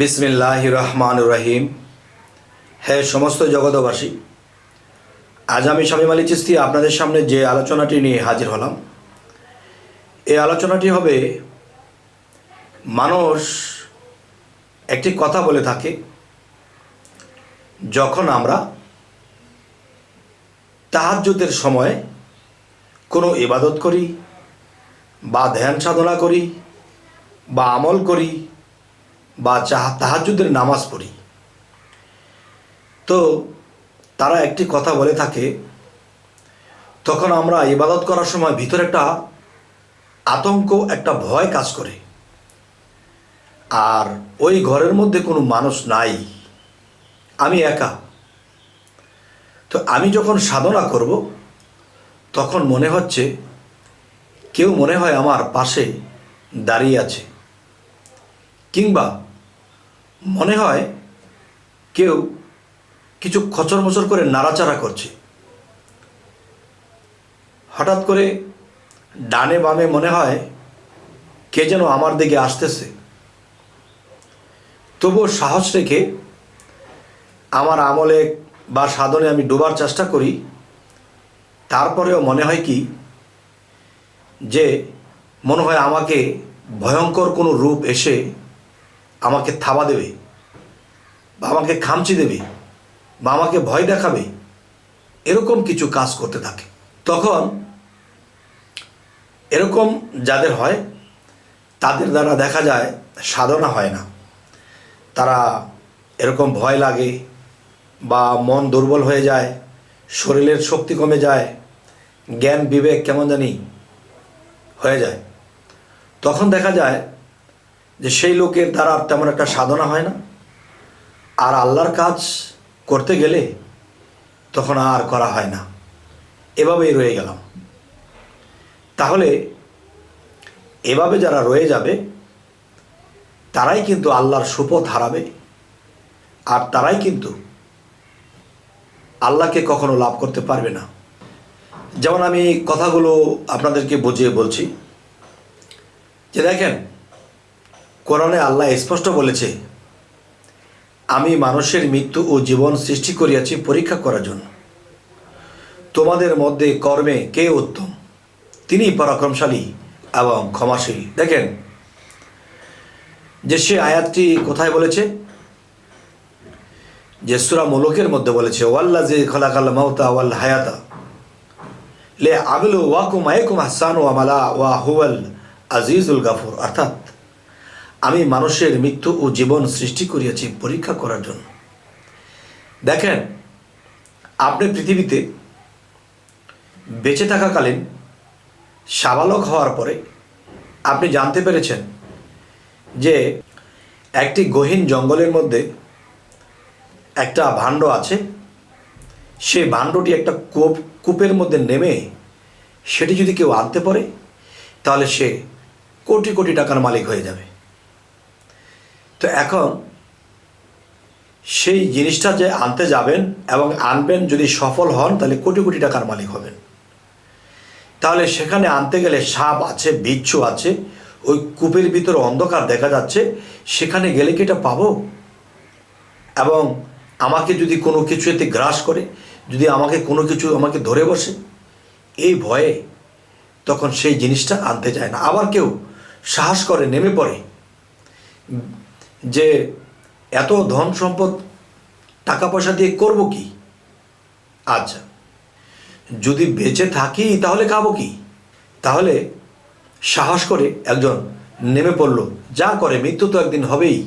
বিসমিল্লাহ রহমান রহিম। হ্যাঁ সমস্ত জগতবাসী আজ আমি স্বামী মালি চিস্তি আপনাদের সামনে যে আলোচনাটি নিয়ে হাজির হলাম, এই আলোচনাটি হবে মানুষ একটি কথা বলে থাকে, যখন আমরা তাহাজ্জুদের সময় কোনো ইবাদত করি বা ধ্যান সাধনা করি বা আমল করি বা চাহা- তাহাজ্জুদের নামাজ পড়ি। তো তারা একটি কথা বলে থাকে, তখন আমরা ইবাদত করার সময় ভিতরে একটা আতঙ্ক, একটা ভয় কাজ করে। আর ওই ঘরের মধ্যে কোনো মানুষ নাই। আমি একা। তো আমি যখন সাধনা করব, তখন মনে হচ্ছে কেউ মনে হয় আমার পাশে দাঁড়িয়ে আছে। কিংবা মনে হয় কেউ কিছু খচর মচর করে নাড়াচাড়া করছে। হঠাৎ করে ডানে বামে মনে হয় কে যেন আমার দিকে আসতেছে। তবুও সাহস রেখে আমার আমলে বা সাধনে আমি ডোবার চেষ্টা করি। তারপরেও মনে হয় কি যে মনে হয় আমাকে ভয়ঙ্কর কোনো রূপ এসে আমাকে থাবা দেবে বা আমাকে খামচি দেবে বা আমাকে ভয় দেখাবে, এরকম কিছু কাজ করতে থাকে। তখন এরকম যাদের হয়, তাদের দ্বারা দেখা যায়, সাধনা হয় না। তারা এরকম ভয় লাগে বা মন দুর্বল হয়ে যায়, শরীরের শক্তি কমে যায়, জ্ঞান, বিবেক কেমন জানি হয়ে যায়। তখন দেখা যায় যে সেই লোকের দ্বারা তেমন একটা সাধনা হয় না। আর আল্লাহর কাজ করতে গেলে তখন আর করা হয় না। এভাবেই রয়ে গেলাম। তাহলে এভাবে যারা রয়ে যাবে, তারাই কিন্তু আল্লাহর সুপথ হারাবে। আর তারাই কিন্তু আল্লাহকে কখনো লাভ করতে পারবে না। যেমন আমি কথাগুলো আপনাদেরকে বুঝিয়ে বলছি। যে দেখেন কোরআনে আল্লাহ স্পষ্ট বলেছে, আমি মানুষের মৃত্যু ও জীবন সৃষ্টি করিয়াছি পরীক্ষা করার জন্য। তোমাদের মধ্যে কর্মে কে উত্তম? তিনি পরাক্রমশালী এবং ক্ষমাশীল। দেখেন, যে সে আয়াতটি কোথায় বলেছে? যে সুরা মুলুকের মধ্যে বলেছে ওয়াল্লা যে খলাকাল মাউতা ওয়াল হায়াতা লে আগলু ওয়াকুম আয়কুম হাসান ওয়া মালা ওয়া হুয়াল আজিজুল গাফুর। অর্থাৎ আমি মানুষের মৃত্যু ও জীবন সৃষ্টি করিয়াছি পরীক্ষা করার জন্য। দেখেন, আপনি পৃথিবীতে বেঁচে থাকাকালীন সাবালক হওয়ার পরে আপনি জানতে পেরেছেন যে একটি গহীন জঙ্গলের মধ্যে একটা ভাণ্ড আছে। সেই ভাণ্ডটি একটা কূপ, কূপের মধ্যে নেমে সেটি যদি কেউ আনতে পারে, তাহলে সে কোটি কোটি টাকার মালিক হয়ে যাবে। তো এখন সেই জিনিসটা যে আনতে যাবেন এবং আনবেন যদি সফল হন, তাহলে কোটি কোটি টাকার মালিক হবেন। তাহলে সেখানে আনতে গেলে সাপ আছে, বিচ্ছু আছে, ওই কূপের ভিতরে অন্ধকার দেখা যাচ্ছে, সেখানে গেলে কি এটা পাবো? এবং আমাকে যদি কোনো কিছু এতে গ্রাস করে, যদি আমাকে কোনো কিছু আমাকে ধরে বসে, এই ভয়ে তখন সেই জিনিসটা আনতে যায় না। আবার কেউ সাহস করে নেমে পড়ে যে এত ধন সম্পদ টাকা পয়সা দিয়ে করব কি? আচ্ছা যদি বেঁচে থাকি তাহলে খাব কি? তাহলে সাহস করে একজন নেমে পড়ল, যা করে মৃত্যু তো একদিন হবেই।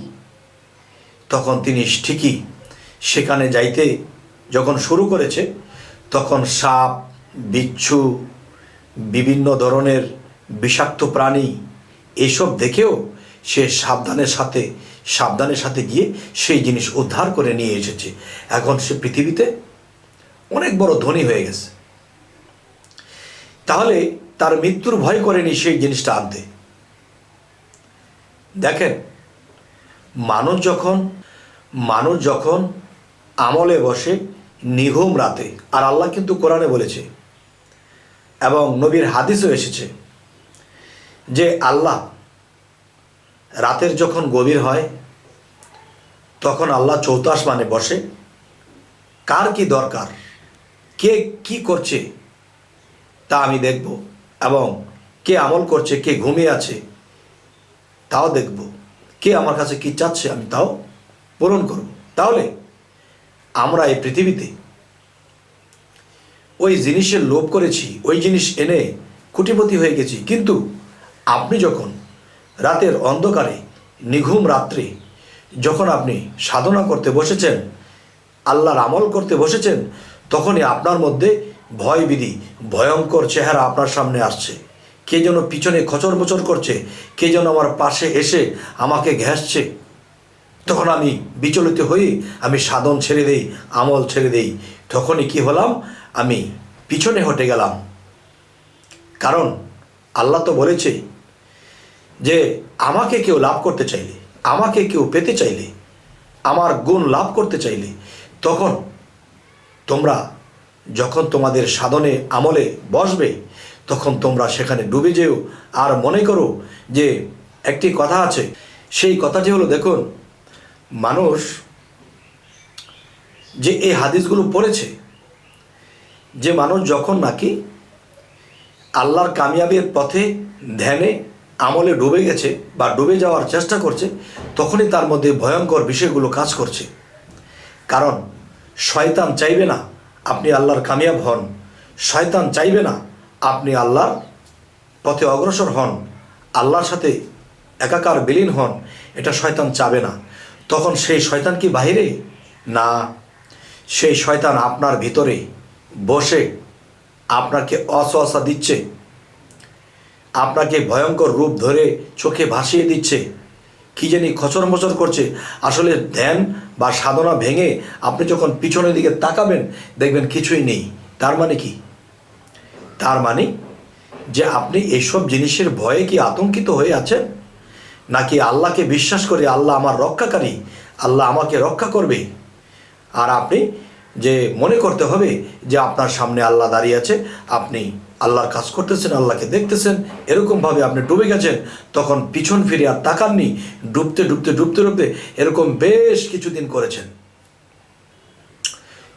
তখন তিনি ঠিকই সেখানে যাইতে যখন শুরু করেছে, তখন সাপ, বিচ্ছু, বিভিন্ন ধরনের বিষাক্ত প্রাণী, এসব দেখেও সে সাবধানের সাথে সাবধানের সাথে গিয়ে সেই জিনিস উদ্ধার করে নিয়ে এসেছে। এখন সে পৃথিবীতে অনেক বড় ধনী হয়ে গেছে। তাহলে তার মৃত্যুর ভয় করেনি সেই জিনিসটা আনতে। দেখেন, মানুষ যখন মানুষ যখন আমলে বসে নিঘুম রাতে, আর আল্লাহ কিন্তু কোরআনে বলেছে, এবং নবীর হাদিসও এসেছে যে আল্লাহ রাতের যখন গভীর হয়, তখন আল্লাহ চৌতাস মানে বসে, কার কি দরকার? কে কি করছে? তা আমি দেখব এবং কে আমল করছে, কে ঘুমিয়ে আছে, তাও দেখব। কে আমার কাছে কি চাচ্ছে, আমি তাও পূরণ করব। তাহলে আমরা এই পৃথিবীতে ওই জিনিসের লোভ করেছি, ওই জিনিস এনে কুটিপতি হয়ে গেছি। কিন্তু আপনি যখন রাতের অন্ধকারে, নিঘুম রাত্রে, যখন আপনি সাধনা করতে বসেছেন, আল্লাহর আমল করতে বসেছেন, তখনই আপনার মধ্যে ভয়বিধি ভয়ঙ্কর চেহারা আপনার সামনে আসছে। কে যেন পিছনে খচর বচর করছে, কে যেন আমার পাশে এসে আমাকে ঘেঁষছে। তখন আমি বিচলিত হয়ে আমি সাধন ছেড়ে দেই, আমল ছেড়ে দেই। তখনই কি হলাম? আমি পিছনে হটে গেলাম। কারণ আল্লাহ তো বলেছে যে আমাকে কেউ লাভ করতে চাইলে, আমাকে কেউ পেতে চাইলে, আমার গুণ লাভ করতে চাইলে, তখন তোমরা যখন তোমাদের সাধনে আমলে বসবে, তখন তোমরা সেখানে ডুবে যেও। আর মনে করো যে একটি কথা আছে, সেই কথাটি হলো, দেখুন, মানুষ যে এই হাদিসগুলো পড়েছে, যে মানুষ যখন নাকি আল্লাহর কামিয়াবির পথে ধ্যানে আমলে ডুবে গেছে বা ডুবে যাওয়ার চেষ্টা করছে, তখনই তার মধ্যে ভয়ঙ্কর বিষয়গুলো কাজ করছে। কারণ, শয়তান চাইবে না আপনি আল্লাহর কামিয়াব হন। শয়তান চাইবে না আপনি আল্লাহর পথে অগ্রসর হন। আল্লাহর সাথে একাকার বিলীন হন, এটা শয়তান চাবে না। তখন সেই শয়তান কি বাহিরে? না। সেই শয়তান আপনার ভিতরে বসে আপনাকে অসহসা দিচ্ছে। আপনাকে ভয়ঙ্কর রূপ ধরে চোখে ভাসিয়ে দিচ্ছে। কি জানি খচর মচর করছে। আসলে ধ্যান বা সাধনা ভেঙে আপনি যখন পিছনের দিকে তাকাবেন, দেখবেন কিছুই নেই। তার মানে কি? তার মানে যে আপনি এইসব জিনিসের ভয়ে কি আতঙ্কিত হয়ে আছেন? নাকি আল্লাহকে বিশ্বাস করে আল্লাহ আমার রক্ষাকারী, আল্লাহ আমাকে রক্ষা করবে? আর আপনি যে মনে করতে হবে যে আপনার সামনে আল্লাহ দাঁড়িয়ে আছে, আপনি আল্লাহর কাজ করতেছেন, আল্লাহকে দেখতেছেন এরকমভাবে আপনি ডুবে গেছেন, তখন পিছন ফিরে আর তাকাননি ডুবতে ডুবতে ডুবতে ডুবতে এরকম বেশ কিছুদিন করেছেন।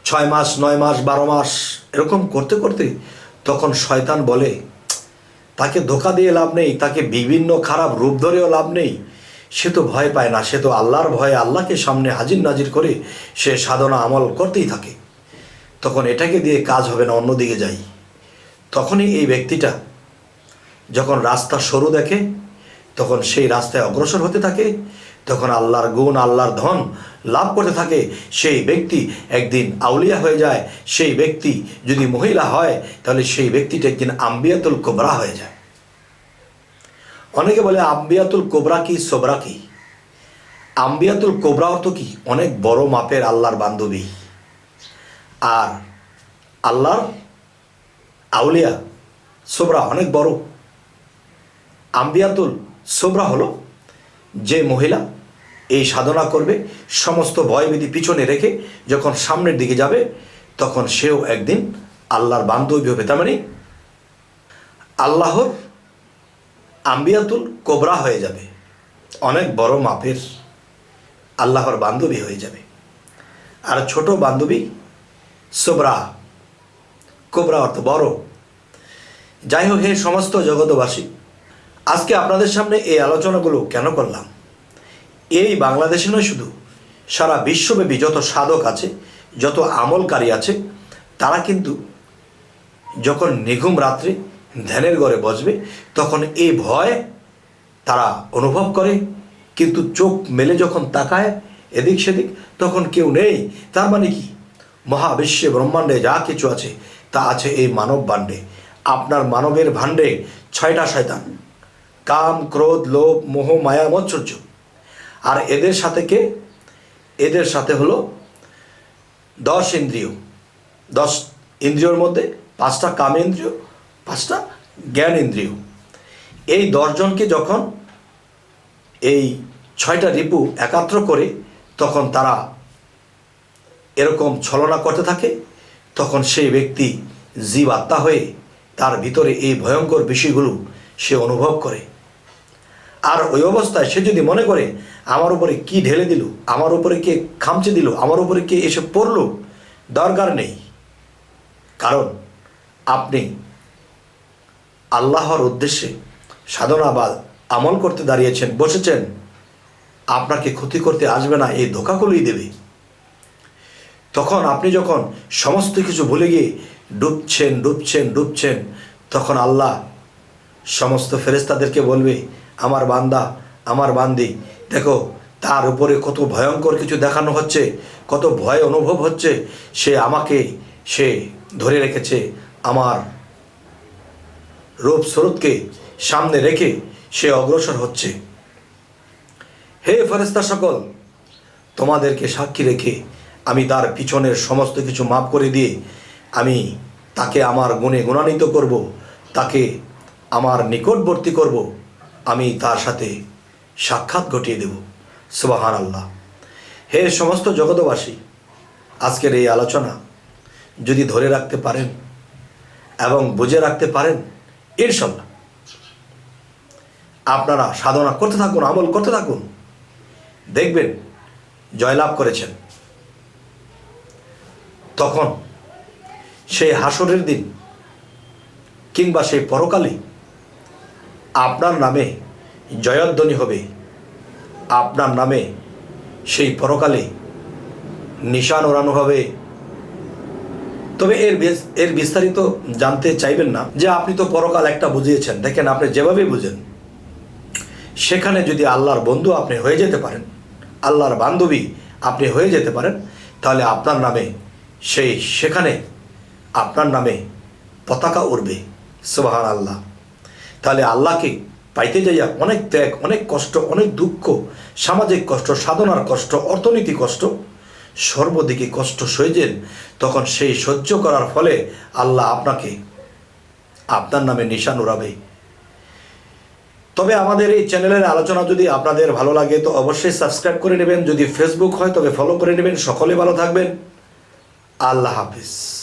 ছয় মাস, নয় মাস, বারো মাস এরকম করতে করতে তখন শয়তান বলে, তাকে ধোকা দিয়ে লাভ নেই, তাকে বিভিন্ন খারাপ রূপ ধরেও লাভ নেই। সে তো ভয় পায় না, সে তো আল্লাহর ভয়ে আল্লাহকে সামনে হাজির নাজির করে সে সাধনা আমল করতেই থাকে। তখন এটাকে দিয়ে কাজ হবে না, অন্যদিকে যাই। তখনই এই ব্যক্তিটা যখন রাস্তা সরু দেখে, তখন সেই রাস্তায় অগ্রসর হতে থাকে, তখন আল্লাহর গুণ, আল্লাহর ধন লাভ করতে থাকে, সেই ব্যক্তি একদিন আউলিয়া হয়ে যায়, সেই ব্যক্তি যদি মহিলা হয়, তাহলে সেই ব্যক্তিটা একদিন আম্বিয়াতুল কোবরা হয়ে যায়। অনেকে বলে আম্বিয়াতুল কোবরা কি, সোবরা কি? আম্বিয়াতুল কোবরা অর্থ কি? অনেক বড় মাপের আল্লাহর বান্ধবী আর আল্লাহর আউলিয়া, সোবরা অনেক বড়। আম্বিয়াতুল সোবরা হলো যে মহিলা এই সাধনা করবে, সমস্ত ভয়বিধি পিছনে রেখে যখন সামনের দিকে যাবে, তখন সেও একদিন আল্লাহর বান্ধবী হবে। তার মানে আল্লাহর আম্বিয়াতুল কোবরা হয়ে যাবে। অনেক বড় মাপের আল্লাহর বান্ধবী হয়ে যাবে। আর ছোট বান্ধবী সোবরা কোবরা অর্থ বড়। যাই হোক, হে সমস্ত জগতবাসী আজকে আপনাদের সামনে এই আলোচনাগুলো কেন করলাম? এই বাংলাদেশে নয় শুধু, সারা বিশ্বব্যাপী যত সাধক আছে, যত আমলকারী আছে, তারা কিন্তু যখন নিঘুম রাত্রে ধ্যানের ঘরে বসবে, তখন এই ভয় তারা অনুভব করে, কিন্তু চোখ মেলে যখন তাকায় এদিক সেদিক, তখন কেউ নেই। তার মানে কি? মহাবিশ্বে ব্রহ্মাণ্ডে যা কিছু আছে তা আছে এই মানব ভাণ্ডে। আপনার মানবের ভাণ্ডে ছয়টা শয়তান। কাম, ক্রোধ, লোভ, মোহ, মায়া, মৎসর্য। আর এদের সাথে কে? এদের সাথে হলো দশ ইন্দ্রিয়। দশ ইন্দ্রিয়র মধ্যে পাঁচটা কামেন্দ্রিয় পাঁচটা জ্ঞান ইন্দ্রিয়। এই দশজনকে যখন এই ছয়টা রিপু একাত্র করে, তখন তারা এরকম ছলনা করতে থাকে তখন সেই ব্যক্তি জীব আত্মা হয়ে তার ভিতরে এই ভয়ঙ্কর বিষয়গুলো সে অনুভব করে। আর ওই অবস্থায় সে যদি মনে করে, আমার উপরে কি ঢেলে দিল? আমার উপরে কে খামচে দিল? আমার উপরে কে এসে পড়ল? দরকার নেই। কারণ আপনি আল্লাহর উদ্দেশ্যে সাধনা বা আমল করতে দাঁড়িয়েছেন, বসেছেন, আপনাকে ক্ষতি করতে আসবে না, এই ধোকাগুলোই দেবে। তখন আপনি যখন সমস্ত কিছু ভুলে গিয়ে ডুবছেন ডুবছেন ডুবছেন, তখন আল্লাহ সমস্ত ফেরেস্তাদেরকে বলবে, আমার বান্দা, আমার বান্দি, দেখো, তার উপরে কত ভয়ঙ্কর কিছু দেখানো হচ্ছে, কত ভয় অনুভব হচ্ছে, সে আমাকে, সে ধরে রেখেছে আমার রূপ স্রোতকে সামনে রেখে সে অগ্রসর হচ্ছে। হে ফেরেস্তা সকল, তোমাদেরকে সাক্ষী রেখে আমি তার পিছনের সমস্ত কিছু মাফ করে দিয়ে আমি তাকে আমার গুণে গুণান্বিত করব, তাকে আমার নিকটবর্তী করব, আমি তার সাথে সাক্ষাৎ ঘটিয়ে দেব। সুবাহান আল্লাহ হে সমস্ত জগতবাসী আজকের এই আলোচনা যদি ধরে রাখতে পারেন এবং বুঝে রাখতে পারেন ইনশাল্লাহ আপনারা সাধনা করতে থাকুন, আমল করতে থাকুন। দেখবেন, জয়লাভ করেছেন। তখন সেই হাসরের দিন কিংবা সেই পরকালে আপনার নামে জয়ধ্বনি হবে। আপনার নামে সেই পরকালে নিশান ওড়ানো হবে। তবে এর এর বিস্তারিত জানতে চাইবেন না যে আপনি তো পরকাল একটা বুঝিয়েছেন। দেখেন আপনি যেভাবে বুঝেন, সেখানে যদি আল্লাহর বন্ধু আপনি হয়ে যেতে পারেন, আল্লাহর বান্ধবী আপনি হয়ে যেতে পারেন, তাহলে আপনার নামে সেই সেখানে আপনার নামে পতাকা উঠবে সুবাহান আল্লাহ তাহলে আল্লাহকে পাইতে যাইয়া অনেক ত্যাগ, অনেক কষ্ট, অনেক দুঃখ, সামাজিক কষ্ট, সাধনার কষ্ট, অর্থনীতি কষ্ট, সর্বদিকে কষ্ট সইজেন তখন সেই সহ্য করার ফলে আল্লাহ আপনাকে আপনার নামে নিশান উড়াবে। তবে আমাদের এই চ্যানেলের আলোচনা যদি আপনাদের ভালো লাগে, তো অবশ্যই সাবস্ক্রাইব করে নেবেন। যদি ফেসবুক হয়, তবে ফলো করে নেবেন। সকলে ভালো থাকবেন। আল্লাহ হাফিজ।